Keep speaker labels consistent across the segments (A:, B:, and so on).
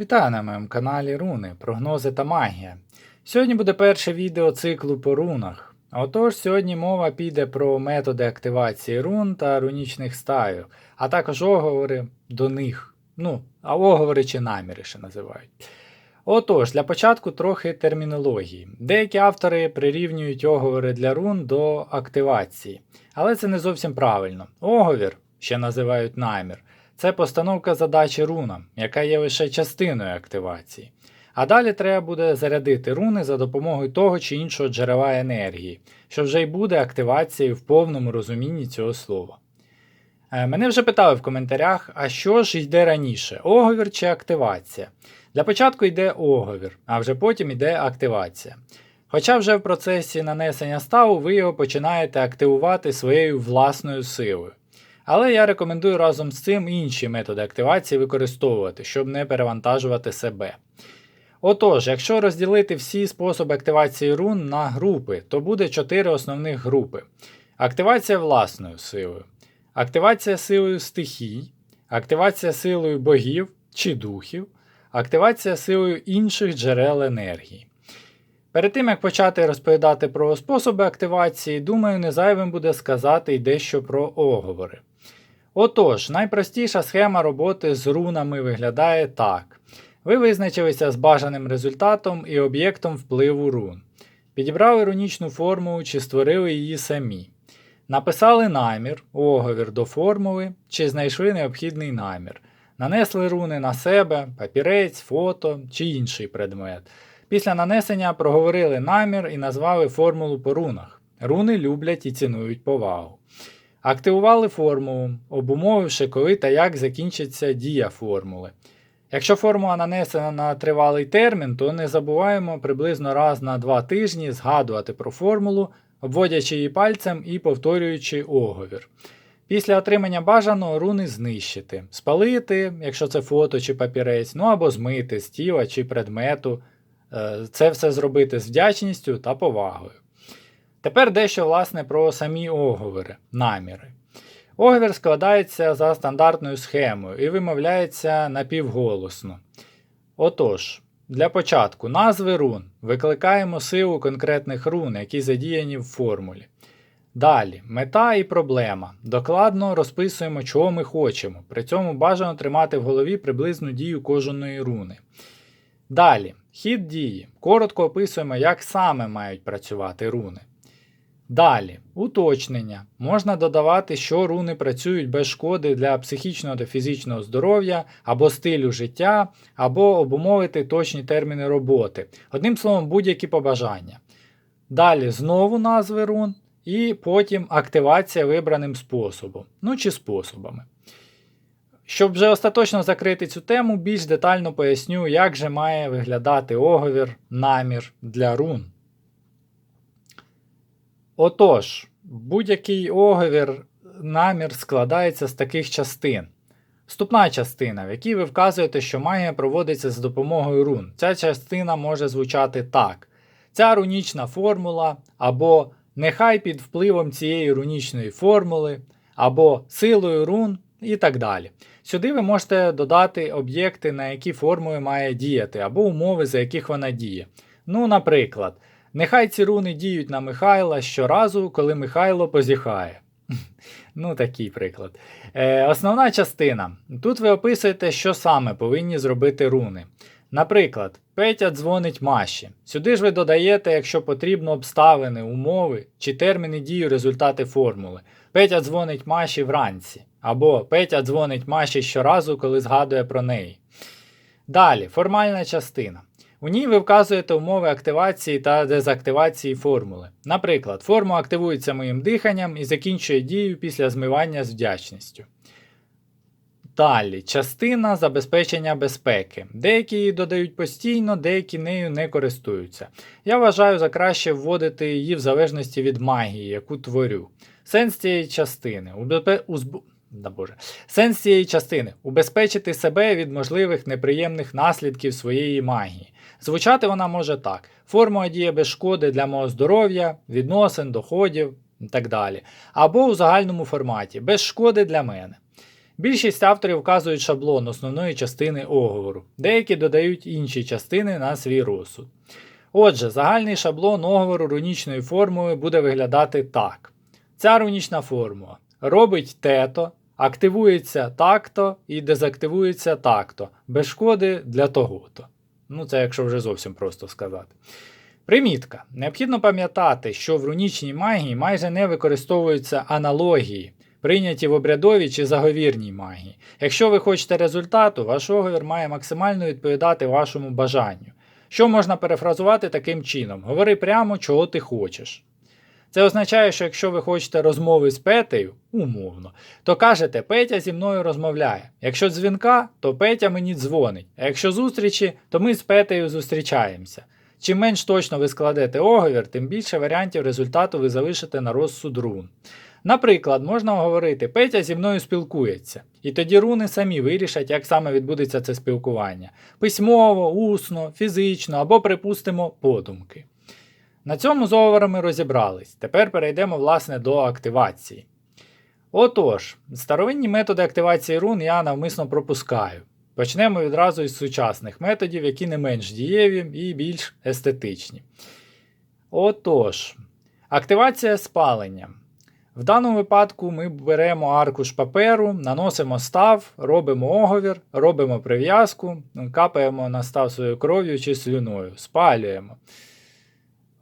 A: Вітаю на моєму каналі Руни, прогнози та магія. Сьогодні буде перше відео циклу по рунах. Отож, сьогодні мова піде про методи активації рун та рунічних стаю, а також оговори до них. Ну, а оговори чи наміри ще називають. Отож, для початку трохи термінології. Деякі автори прирівнюють оговори для рун до активації, але це не зовсім правильно. Оговір, ще називають намір, це постановка задачі рунам, яка є лише частиною активації. А далі треба буде зарядити руни за допомогою того чи іншого джерела енергії, що вже й буде активацією в повному розумінні цього слова. Е, Мене вже питали в коментарях, а що ж йде раніше, оговір чи активація? Для початку йде оговір, а вже потім йде активація. Хоча вже в процесі нанесення ставу ви його починаєте активувати своєю власною силою. Але я рекомендую разом з цим інші методи активації використовувати, щоб не перевантажувати себе. Отож, якщо розділити всі способи активації рун на групи, то буде 4 основних групи: активація власною силою, активація силою стихій, активація силою богів чи духів, активація силою інших джерел енергії. Перед тим як почати розповідати про способи активації, думаю, не зайвим буде сказати й дещо про оговори. Отож, найпростіша схема роботи з рунами виглядає так. Ви визначилися з бажаним результатом і об'єктом впливу рун. Підібрали рунічну формулу чи створили її самі. Написали намір, оговір до формули чи знайшли необхідний намір. Нанесли руни на себе, папірець, фото чи інший предмет. Після нанесення проговорили намір і назвали формулу по рунах. Руни люблять і цінують повагу. Активували формулу, обумовивши, коли та як закінчиться дія формули. Якщо формула нанесена на тривалий термін, то не забуваємо приблизно раз на 2 тижні згадувати про формулу, обводячи її пальцем і повторюючи оговір. Після отримання бажаного руни знищити, спалити, якщо це фото чи папірець, ну або змити з тіла чи предмету. Е, Це все зробити з вдячністю та повагою. Тепер дещо власне про самі оговори, наміри. Оговір складається за стандартною схемою і вимовляється напівголосно. Отож, для початку назви рун викликаємо силу конкретних рун, які задіяні в формулі. Далі, мета і проблема. Докладно розписуємо, чого ми хочемо. При цьому бажано тримати в голові приблизну дію кожної руни. Далі, хід дії. Коротко описуємо, як саме мають працювати руни. Далі, уточнення. Можна додавати, що руни працюють без шкоди для психічного та фізичного здоров'я або стилю життя, або обумовити точні терміни роботи. Одним словом, будь-які побажання. Далі знову назви рун, і потім активація вибраним способом. Ну чи способами. Щоб вже остаточно закрити цю тему, більш детально поясню, як же має виглядати оговір, намір для рун. Отож, будь-який оговір, намір складається з таких частин. Вступна частина, в якій ви вказуєте, що магія проводиться за допомогою рун. Ця частина може звучати так: ця рунічна формула, або нехай під впливом цієї рунічної формули, або силою рун і так далі. Сюди ви можете додати об'єкти, на які формули має діяти, або умови, за яких вона діє. Ну, наприклад, нехай ці руни діють на Михайла щоразу, коли Михайло позіхає. Ну, такий приклад. Е, Основна частина. Тут ви описуєте, що саме повинні зробити руни. Наприклад, Петя дзвонить Маші. Сюди ж ви додаєте, якщо потрібно, обставини, умови чи терміни дії результати формули. Петя дзвонить Маші вранці. Або Петя дзвонить Маші щоразу, коли згадує про неї. Далі, формальна частина. У ній ви вказуєте умови активації та дезактивації формули. Наприклад, формула активується моїм диханням і закінчує дію після змивання з вдячністю. Далі, частина забезпечення безпеки. Деякі її додають постійно, деякі нею не користуються. Я вважаю за краще вводити її в залежності від магії, яку творю. Сенс цієї частини. Узб... Да Боже. Сенс цієї частини убезпечити себе від можливих неприємних наслідків своєї магії. Звучати вона може так: формула діє без шкоди для мого здоров'я, відносин, доходів і так далі. Або у загальному форматі без шкоди для мене. Більшість авторів вказують шаблон основної частини оговору, деякі додають інші частини на свій розсуд. Отже, загальний шаблон оговору рунічною формулою буде виглядати так. Ця рунічна формула робить тето, активується так-то і дезактивується так-то, без шкоди для того-то. Ну, це якщо вже зовсім просто сказати. Примітка. Необхідно пам'ятати, що в рунічній магії майже не використовуються аналогії, прийняті в обрядовій чи заговірній магії. Якщо ви хочете результату, ваш оговір має максимально відповідати вашому бажанню. Що можна перефразувати таким чином? Говори прямо, чого ти хочеш. Це означає, що якщо ви хочете розмови з Петею, умовно, то кажете, Петя зі мною розмовляє. Якщо дзвінка, то Петя мені дзвонить. А якщо зустрічі, то ми з Петею зустрічаємося. Чим менш точно ви складете оговір, тим більше варіантів результату ви залишите на розсуд рун. Наприклад, можна говорити, Петя зі мною спілкується, і тоді руни самі вирішать, як саме відбудеться це спілкування: письмово, усно, фізично або, припустимо, подумки. На цьому з оговорами розібрались. Тепер перейдемо власне до активації. Отож, старовинні методи активації рун я навмисно пропускаю. Почнемо відразу із сучасних методів, які не менш дієві і більш естетичні. Отож, активація спалення. В даному випадку ми беремо аркуш паперу, наносимо став, робимо оговір, робимо прив'язку, капаємо на став своєю кров'ю чи слюною, спалюємо.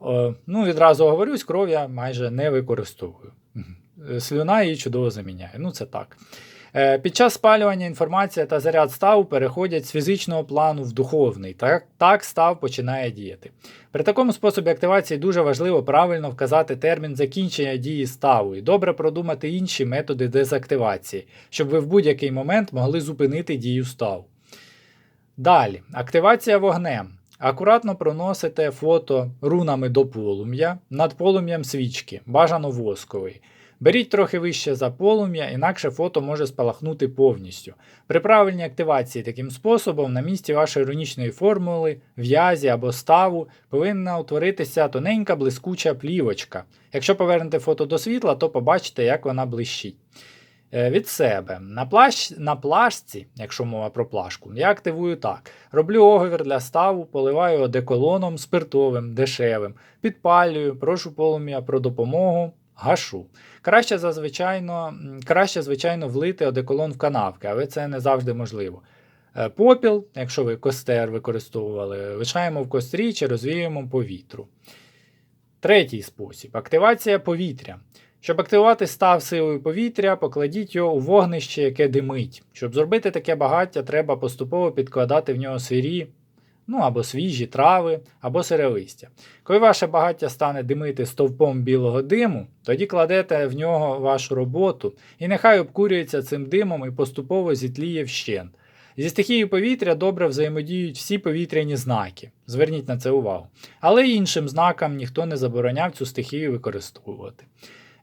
A: О, ну, Відразу говорюсь, кров я майже не використовую. Слюна її чудово заміняє. Ну, це так. Е, Під час спалювання інформація та заряд ставу переходять з фізичного плану в духовний. Так, так став починає діяти. При такому способі активації дуже важливо правильно вказати термін закінчення дії ставу і добре продумати інші методи дезактивації, щоб ви в будь-який момент могли зупинити дію ставу. Далі, активація вогнем. Акуратно проносите фото рунами до полум'я, над полум'ям свічки, бажано восковий. Беріть трохи вище за полум'я, інакше фото може спалахнути повністю. При правильній активації таким способом на місці вашої рунічної формули, в'язі або ставу повинна утворитися тоненька блискуча плівочка. Якщо повернете фото до світла, то побачите, як вона блищить. Е, від себе. На плащ, на плашці, якщо мова про плашку, я активую так. Роблю оговір для ставу, поливаю одеколоном спиртовим, дешевим, підпалюю, прошу полум'я про допомогу, гашу. Краще, зазвичайно, краще, звичайно, влити одеколон в канавки, але це не завжди можливо. Е, попіл, якщо ви костер використовували, лишаємо в кострі чи розвіємо по вітру. Третій спосіб активація повітря. Щоб активувати став силою повітря, покладіть його у вогнище, яке димить. Щоб зробити таке багаття, треба поступово підкладати в нього сирі, ну або свіжі трави, або сире листя. Коли ваше багаття стане димити стовпом білого диму, тоді кладете в нього вашу роботу і нехай обкурюється цим димом і поступово зітліє вщент. Зі стихією повітря добре взаємодіють всі повітряні знаки. Зверніть на це увагу. Але іншим знакам ніхто не забороняв цю стихію використовувати.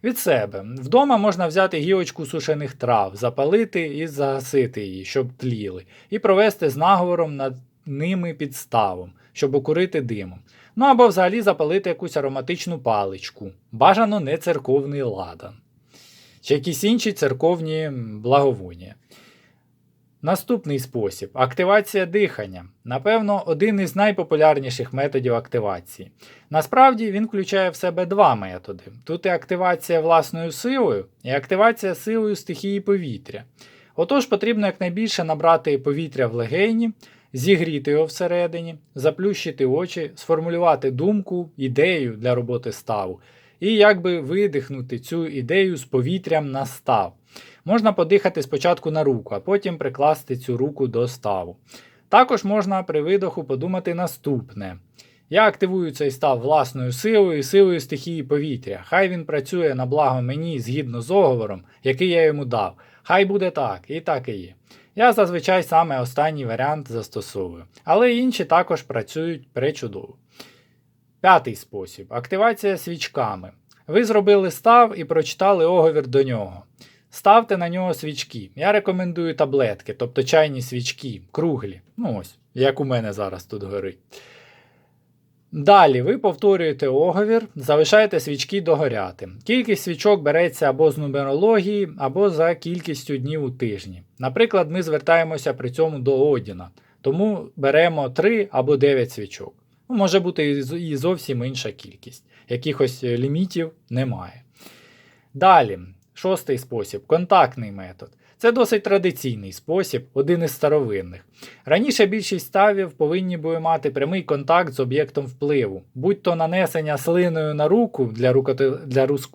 A: Від себе. Вдома можна взяти гілочку сушених трав, запалити і загасити її, щоб тліли, і провести з наговором над ними підставом, щоб окурити димом. Ну або взагалі запалити якусь ароматичну паличку. Бажано не церковний ладан. Чи якісь інші церковні благовоння. Наступний спосіб активація дихання. Напевно, один із найпопулярніших методів активації. Насправді він включає в себе два методи: тут і активація власною силою, і активація силою стихії повітря. Отож, потрібно якнайбільше набрати повітря в легені, зігріти його всередині, заплющити очі, сформулювати думку, ідею для роботи ставу, і якби видихнути цю ідею з повітрям на став. Можна подихати спочатку на руку, а потім прикласти цю руку до ставу. Також можна при видоху подумати наступне. Я активую цей став власною силою і силою стихії повітря. Хай він працює на благо мені згідно з оговором, який я йому дав. Хай буде так, і так і є. Я зазвичай саме останній варіант застосовую, але інші також працюють пречудово. П'ятий спосіб активація свічками. Ви зробили став і прочитали оговір до нього. Ставте на нього свічки. Я рекомендую таблетки, тобто чайні свічки, круглі. Ну ось, як у мене зараз тут горить. Далі ви повторюєте оговір, залишаєте свічки догоряти. Кількість свічок береться або з нумерології, або за кількістю днів у тижні. Наприклад, ми звертаємося при цьому до Одіна, тому беремо 3 або 9 свічок. Ну, може бути і зовсім інша кількість. Якихось е, лімітів немає. Далі, шостий спосіб контактний метод. Це досить традиційний спосіб, один із старовинних. Раніше більшість ставів повинні були мати прямий контакт з об'єктом впливу, будь то нанесення слиною на руку для, рукоти... для, рус...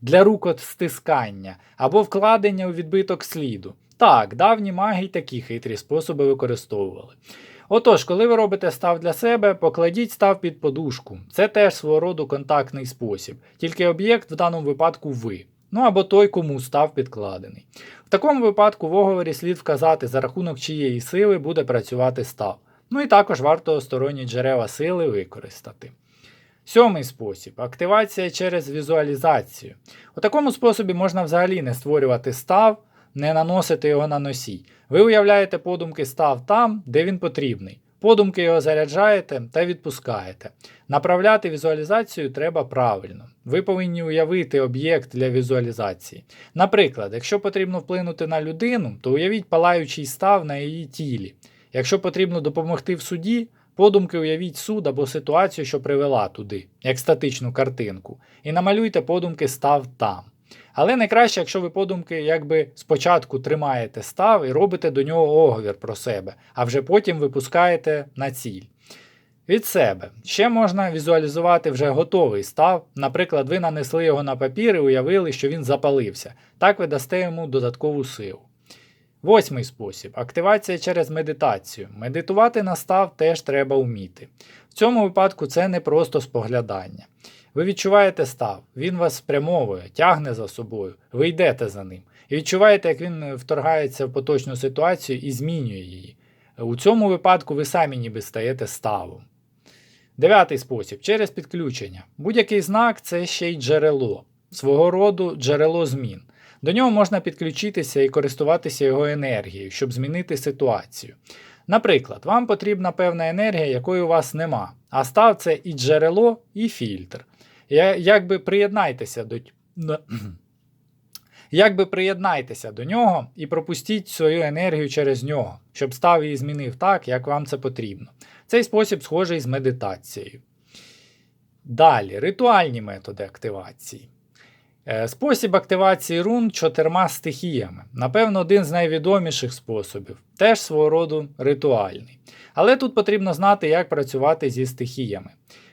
A: для рукостискання або вкладення у відбиток сліду. Так, давні маги й такі хитрі способи використовували. Отож, коли ви робите став для себе, покладіть став під подушку. Це теж свого роду контактний спосіб, тільки об'єкт в даному випадку ви. Ну або той, кому став підкладений. В такому випадку в оговорі слід вказати, за рахунок чиєї сили буде працювати став. Ну і також варто сторонні джерела сили використати. Сьомий спосіб активація через візуалізацію. У такому способі можна взагалі не створювати став, не наносити його на носій. Ви уявляєте подумки став там, де він потрібний. Подумки його заряджаєте та відпускаєте. Направляти візуалізацію треба правильно. Ви повинні уявити об'єкт для візуалізації. Наприклад, якщо потрібно вплинути на людину, то уявіть палаючий став на її тілі. Якщо потрібно допомогти в суді, подумки уявіть суд або ситуацію, що привела туди, як статичну картинку, і намалюйте подумки став там. Але найкраще, якщо ви подумки якби спочатку тримаєте став і робите до нього оговір про себе, а вже потім випускаєте на ціль. Від себе ще можна візуалізувати вже готовий став. Наприклад, ви нанесли його на папір і уявили, що він запалився. Так ви дасте йому додаткову силу. Восьмий спосіб активація через медитацію. Медитувати на став теж треба вміти. В цьому випадку це не просто споглядання. Ви відчуваєте став, він вас спрямовує, тягне за собою, ви йдете за ним. І відчуваєте, як він вторгається в поточну ситуацію і змінює її. У цьому випадку ви самі ніби стаєте ставом. Дев'ятий спосіб через підключення. Будь-який знак це ще й джерело, свого роду джерело змін. До нього можна підключитися і користуватися його енергією, щоб змінити ситуацію. Наприклад, вам потрібна певна енергія, якої у вас нема, а став це і джерело, і фільтр. Якби приєднайтеся до Якби приєднайтеся до нього і пропустіть свою енергію через нього, щоб став її змінив так, як вам це потрібно. Цей спосіб схожий з медитацією. Далі, ритуальні методи активації. Е, Спосіб активації рун чотирма стихіями. Напевно, один з найвідоміших способів, теж свого роду ритуальний. Але тут потрібно знати, як працювати зі стихіями.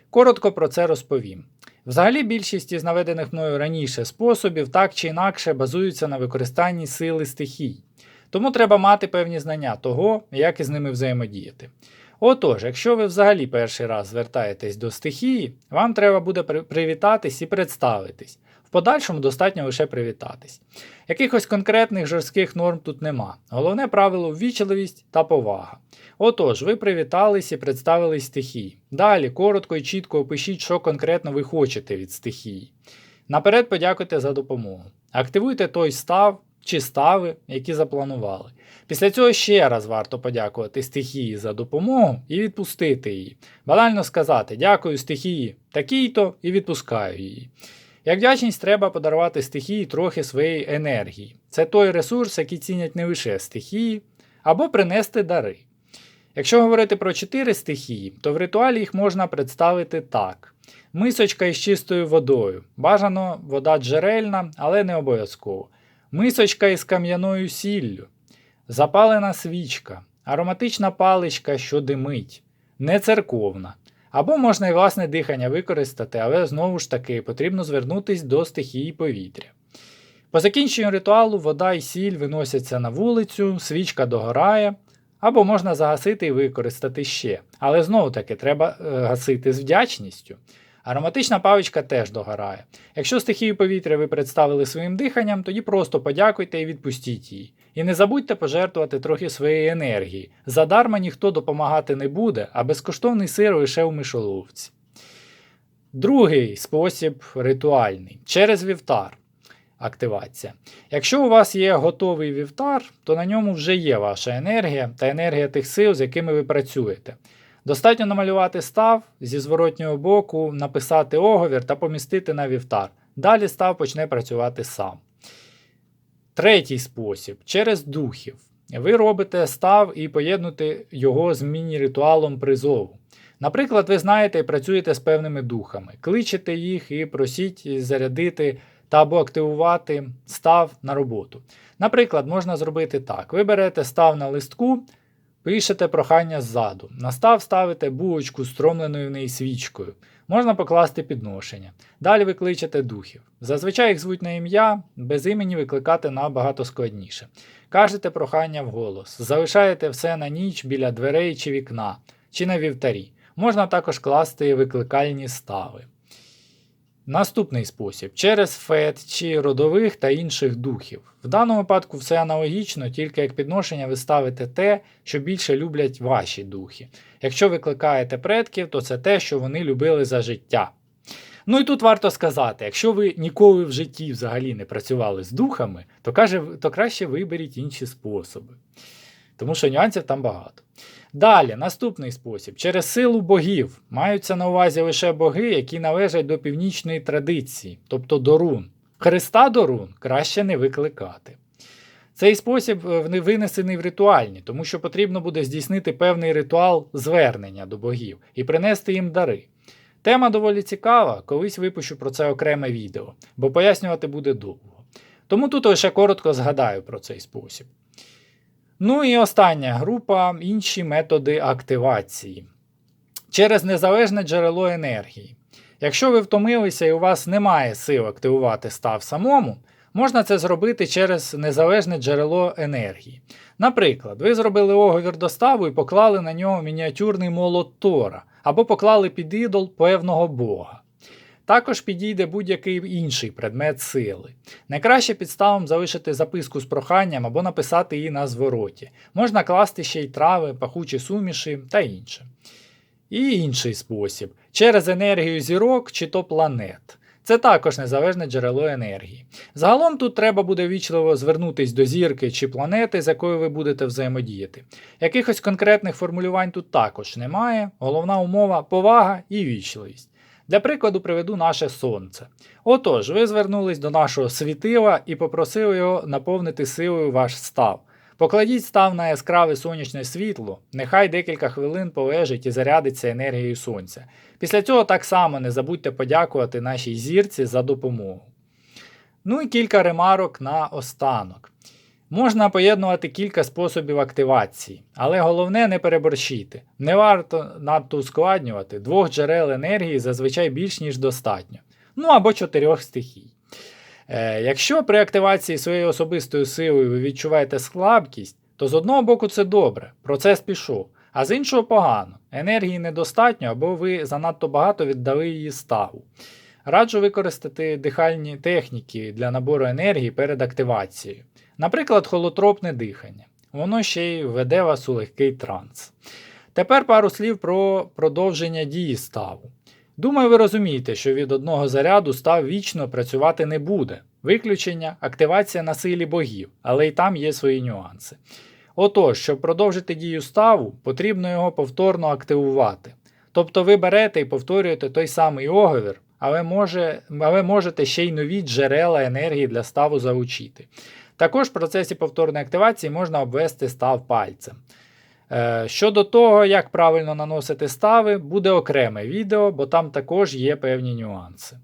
A: Коротко про це розповім. Взагалі, більшість із наведених мною раніше способів так чи інакше базуються на використанні сили стихій. Тому треба мати певні знання того, як із ними взаємодіяти. Отож, якщо ви взагалі перший раз звертаєтесь до стихії, вам треба буде привітатись і представитись. Подальшому достатньо лише привітатись. Якихось конкретних жорстких норм тут нема. Головне правило ввічливість та повага. Отож, ви привітались і представились стихії. Далі коротко і чітко опишіть, що конкретно ви хочете від стихії. Наперед подякуйте за допомогу. Активуйте той став чи стави, які запланували. Після цього ще раз варто подякувати стихії за допомогу і відпустити її. Банально сказати дякую стихії такій-то і відпускаю її. Як вдячність треба подарувати стихії трохи своєї енергії. Це той ресурс, який цінять не лише стихії, або принести дари. Якщо говорити про чотири стихії, то в ритуалі їх можна представити так: мисочка із чистою водою. Бажано вода джерельна, але не обов'язково. Мисочка із кам'яною сіллю, запалена свічка, ароматична паличка, що димить, не церковна. Або можна і власне дихання використати, але знову ж таки потрібно звернутися до стихії повітря. По закінченню ритуалу вода і сіль виносяться на вулицю, свічка догорає, або можна загасити і використати ще. Але знову таки треба е, гасити з вдячністю. Ароматична павичка теж догорає. Якщо стихію повітря ви представили своїм диханням, тоді просто подякуйте і відпустіть її. І не забудьте пожертвувати трохи своєї енергії. Задарма ніхто допомагати не буде, а безкоштовний сир лише у мишоловці. Другий спосіб ритуальний через вівтар. Активація. Якщо у вас є готовий вівтар, то на ньому вже є ваша енергія та енергія тих сил, з якими ви працюєте. Достатньо намалювати став зі зворотнього боку, написати оговір та помістити на вівтар. Далі став почне працювати сам. Третій спосіб через духів. Ви робите став і поєднуєте його з міні-ритуалом призову. Наприклад, ви знаєте і працюєте з певними духами, кличете їх і просіть зарядити та або активувати став на роботу. Наприклад, можна зробити так: ви берете став на листку, пишете прохання ззаду. На став ставите булочку з стромленою в неї свічкою. Можна покласти підношення. Далі ви кличете духів. Зазвичай їх звуть на ім'я, без імені викликати набагато складніше. Кажете прохання вголос, залишаєте все на ніч біля дверей чи вікна, чи на вівтарі. Можна також класти викликальні стави. Наступний спосіб через фет чи родових та інших духів. В даному випадку все аналогічно, тільки як підношення ви ставите те, що більше люблять ваші духи. Якщо викликаєте предків, то це те, що вони любили за життя. Ну і тут варто сказати: якщо ви ніколи в житті взагалі не працювали з духами, то, каже, то краще виберіть інші способи. Тому що нюансів там багато. Далі, наступний спосіб. Через силу богів маються на увазі лише боги, які належать до північної традиції, тобто до рун. Христа до рун краще не викликати. Цей спосіб е, винесений в ритуальні, тому що потрібно буде здійснити певний ритуал звернення до богів і принести їм дари. Тема доволі цікава, колись випущу про це окреме відео, бо пояснювати буде довго. Тому тут лише коротко згадаю про цей спосіб. Ну і остання група інші методи активації. Через незалежне джерело енергії. Якщо ви втомилися і у вас немає сил активувати став самому, можна це зробити через незалежне джерело енергії. Наприклад, ви зробили оговір до ставу і поклали на нього мініатюрний молот Тора, або поклали під ідол певного бога. Також підійде будь-який інший предмет сили. Найкраще підставом залишити записку з проханням або написати її на звороті. Можна класти ще й трави, пахучі суміші та інше. І інший спосіб через енергію зірок чи то планет. Це також незалежне джерело енергії. Загалом тут треба буде вічливо звернутись до зірки чи планети, з якою ви будете взаємодіяти. Якихось конкретних формулювань тут також немає. Головна умова повага і вічливість. Для прикладу приведу наше сонце. Отож, ви звернулись до нашого світила і попросили його наповнити силою ваш став. Покладіть став на яскраве сонячне світло, нехай декілька хвилин полежить і зарядиться енергією сонця. Після цього так само не забудьте подякувати нашій зірці за допомогу. Ну і кілька ремарок на останок. Можна поєднувати кілька способів активації, але головне не переборщити. Не варто надто ускладнювати, двох джерел енергії зазвичай більш ніж достатньо. Ну або чотирьох стихій. Е, Якщо при активації своєю особистою силою ви відчуваєте слабкість, то з одного боку це добре, процес пішов, а з іншого погано. Енергії недостатньо або ви занадто багато віддали її ставу. Раджу використати дихальні техніки для набору енергії перед активацією. Наприклад, холотропне дихання. Воно ще й веде вас у легкий транс. Тепер пару слів про продовження дії ставу. Думаю, ви розумієте, що від одного заряду став вічно працювати не буде. Виключення активація на силі богів, але й там є свої нюанси. Отож, щоб продовжити дію ставу, потрібно його повторно активувати. Тобто ви берете і повторюєте той самий оговір, але, може, але можете ще й нові джерела енергії для ставу залучити. Також в процесі повторної активації можна обвести став пальцем. Е, Щодо того, як правильно наносити стави, буде окреме відео, бо там також є певні нюанси.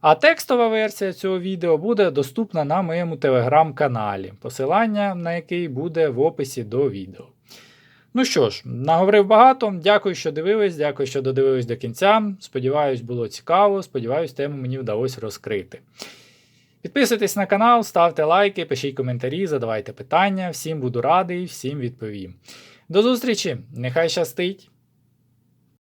A: А текстова версія цього відео буде доступна на моєму телеграм-каналі, посилання на який буде в описі до відео. Ну що ж, наговорив багато. Дякую, що дивились, дякую, що додивились до кінця. Сподіваюсь, було цікаво. Сподіваюсь, тему мені вдалося розкрити. Підписуйтесь на канал, ставте лайки, пишіть коментарі, задавайте питання. Всім буду радий, всім відповім. До зустрічі! Нехай щастить!